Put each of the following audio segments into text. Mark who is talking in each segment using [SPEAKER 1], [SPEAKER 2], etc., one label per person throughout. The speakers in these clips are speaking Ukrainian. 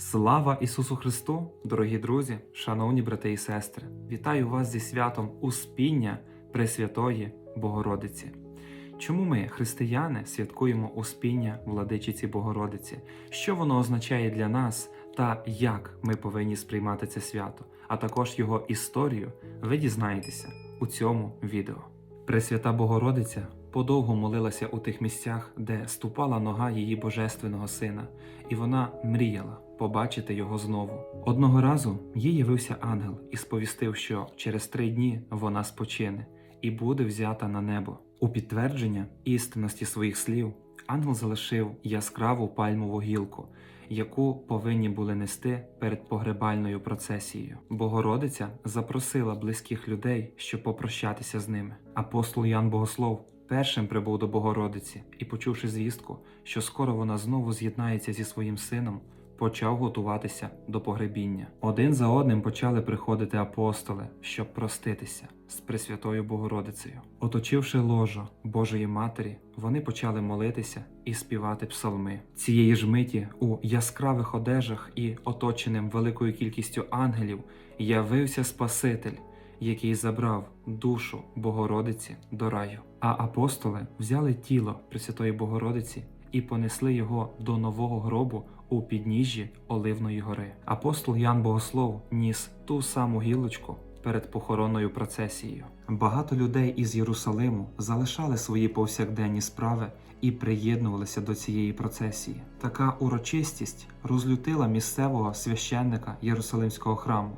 [SPEAKER 1] Слава Ісусу Христу, дорогі друзі, шановні брати і сестри! Вітаю вас зі святом Успіння Пресвятої Богородиці. Чому ми, християни, святкуємо Успіння Владичиці Богородиці? Що воно означає для нас та як ми повинні сприймати це свято, а також його історію, ви дізнаєтеся у цьому відео. Пресвята Богородиця подовго молилася у тих місцях, де ступала нога її божественного сина, і вона мріяла побачити його знову. Одного разу їй явився ангел і сповістив, що через три дні вона спочине і буде взята на небо. У підтвердження істинності своїх слів ангел залишив яскраву пальмову гілку, яку повинні були нести перед погребальною процесією. Богородиця запросила близьких людей, щоб попрощатися з ними. Апостол Ян Богослов першим прибув до Богородиці і, почувши звістку, що скоро вона знову з'єднається зі своїм сином, почав готуватися до погребіння. Один за одним почали приходити апостоли, щоб проститися з Пресвятою Богородицею. Оточивши ложо Божої Матері, вони почали молитися і співати псалми. Цієї ж миті у яскравих одежах і оточеним великою кількістю ангелів явився Спаситель, який забрав душу Богородиці до раю. А апостоли взяли тіло Пресвятої Богородиці і понесли його до нового гробу у підніжжі Оливної гори. Апостол Ян Богослов ніс ту саму гілочку перед похоронною процесією. Багато людей із Єрусалиму залишали свої повсякденні справи і приєднувалися до цієї процесії. Така урочистість розлютила місцевого священника Єрусалимського храму,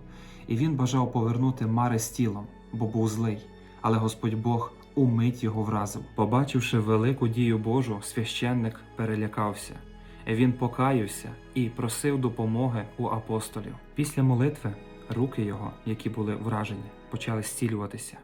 [SPEAKER 1] і він бажав повернути Мари з тілом, бо був злий. Але Господь Бог умить його вразив. Побачивши велику дію Божу, священник перелякався. Він покаявся і просив допомоги у апостолів. Після молитви руки його, які були вражені, почали зцілюватися.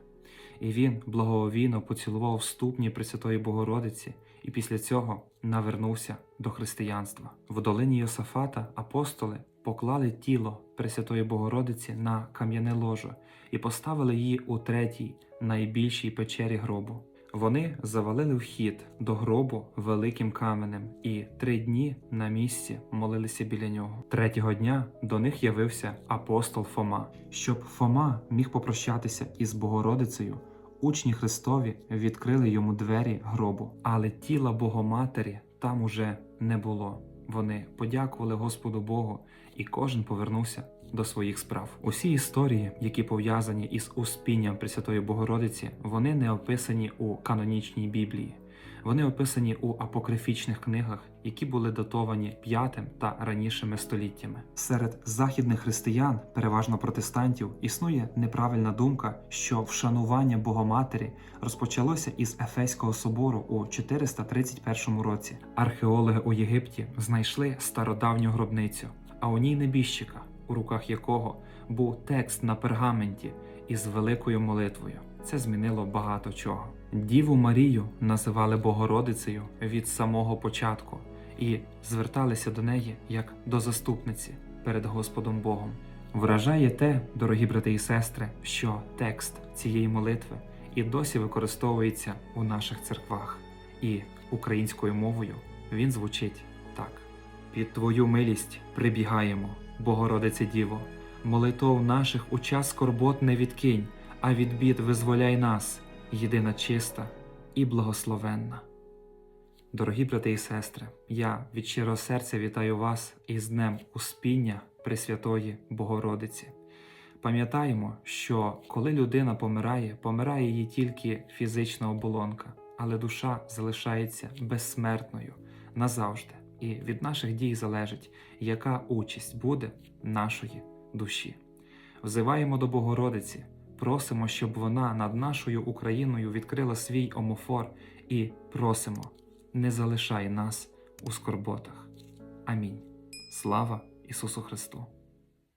[SPEAKER 1] І він благовійно поцілував ступні Пресвятої Богородиці і після цього навернувся до християнства. В долині Йосафата апостоли поклали тіло Пресвятої Богородиці на кам'яне ложе і поставили її у третій, найбільшій печері гробу. Вони завалили вхід до гробу великим каменем і три дні на місці молилися біля нього. Третього дня до них явився апостол Фома. Щоб Фома міг попрощатися із Богородицею, учні Христові відкрили йому двері гробу, але тіла Богоматері там уже не було. Вони подякували Господу Богу, і кожен повернувся до своїх справ. Усі історії, які пов'язані із успінням Пресвятої Богородиці, вони не описані у канонічній Біблії. Вони описані у апокрифічних книгах, які були датовані п'ятим та ранішими століттями. Серед західних християн, переважно протестантів, існує неправильна думка, що вшанування Богоматері розпочалося із Ефеського собору у 431 році. Археологи у Єгипті знайшли стародавню гробницю, а у ній небіжчика, у руках якого був текст на пергаменті із великою молитвою. Це змінило багато чого. Діву Марію називали Богородицею від самого початку і зверталися до неї як до заступниці перед Господом Богом. Вражає те, дорогі брати і сестри, що текст цієї молитви і досі використовується у наших церквах, і українською мовою він звучить так: під Твою милість прибігаємо, Богородице Діво, молитов наших у час скорбот не відкинь, а від бід визволяй нас, єдина чиста і благословенна. Дорогі брати і сестри, я від щирого серця вітаю вас із Днем Успіння Пресвятої Богородиці. Пам'ятаємо, що коли людина помирає, помирає її тільки фізична оболонка, але душа залишається безсмертною назавжди. І від наших дій залежить, яка участь буде нашої душі. Взиваємо до Богородиці, просимо, щоб вона над нашою Україною відкрила свій омофор і просимо, не залишай нас у скорботах. Амінь. Слава Ісусу Христу!